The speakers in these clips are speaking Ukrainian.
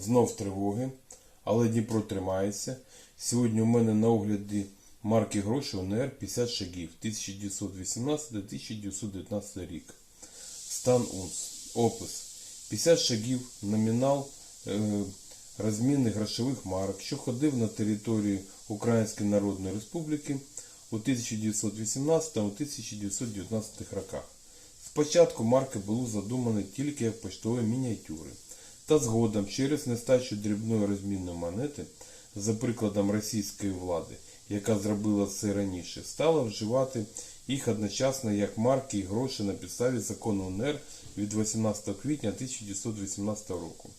знов тривоги, але Дніпро тримається. Сьогодні у мене на огляді марки грошей УНР 50 шагів 1918-1919 рік. Стан УНС. Опис. 50 шагів, номінал е, розмінних грошових марок, що ходив на території Української Народної Республіки у 1918-1919 роках. Спочатку марки були задумані тільки як поштові мініатюри, та згодом через нестачу дрібної розмінної монети, за прикладом російської влади, яка зробила це раніше, стала вживати їх одночасно як марки і гроші на підставі закону УНР від 18 квітня 1918 року.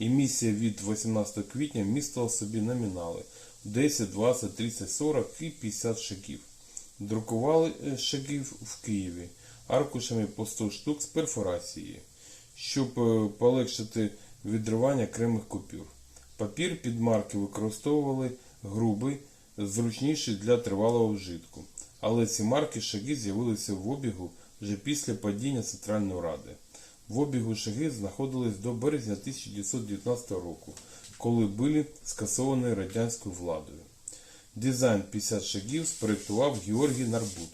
Емісія від 18 квітня містила в собі номінали 10, 20, 30, 40 і 50 шагів. Друкували е, шагів в Києві аркушами по 100 штук з перфорацією, щоб е, полегшити відривання окремих купюр. Папір під марки використовували грубий, зручніший для тривалого вжитку. Але ці марки шаги з'явилися в обігу вже після падіння Центральної Ради. В обігу шаги знаходились до березня 1919 року, коли були скасовані радянською владою. Дизайн 50 шагів спроєктував Георгій Нарбут.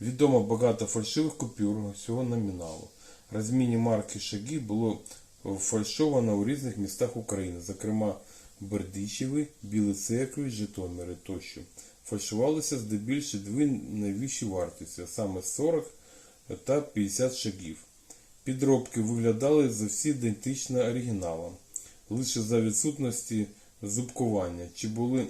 Відомо багато фальшивих купюр цього номіналу. Розмінні марки шаги було фальшовано у різних містах України, зокрема Бердичеві, Білі Церкві, Житомири тощо. Фальшувалися здебільшого дві найвищі вартості, а саме 40 та 50 шагів. Підробки виглядали завжди ідентично оригіналам, лише за відсутності зубкування, чи були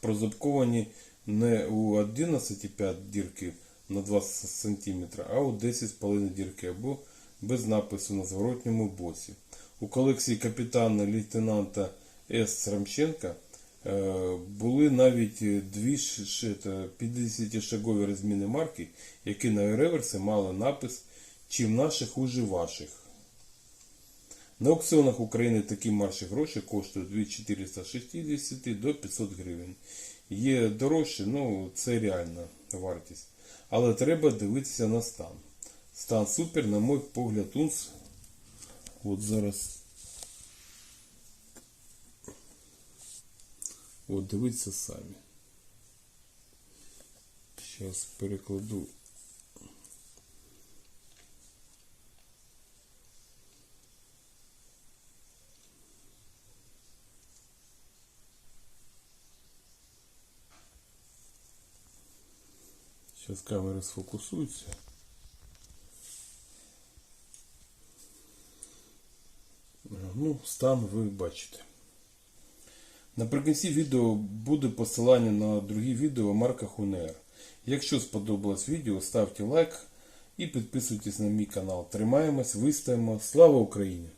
прозубковані не у 11,5 дірки на 20 см, а у 10,5 дірки або без напису на зворотньому боці. У колекції капітана лейтенанта С. Рамченка е, були навіть дві 50-шагові розміни марки, які на реверсі мали напис «Чим наших уже ваших». На аукціонах України такі марші гроші коштують від 460 до 500 гривень. Є дорожче, ну це реальна вартість. Але треба дивитися на стан. Стан супер, на мой погляд, унс. От зараз. От дивіться самі. Зараз перекладу. Сейчас камера сфокусується. Ну, стан ви бачите. Наприкінці відео буде посилання на другі відео марка Хунер. Якщо сподобалось відео, ставте лайк і підписуйтесь на мій канал. Тримаємось, вистоїмо. Слава Україні!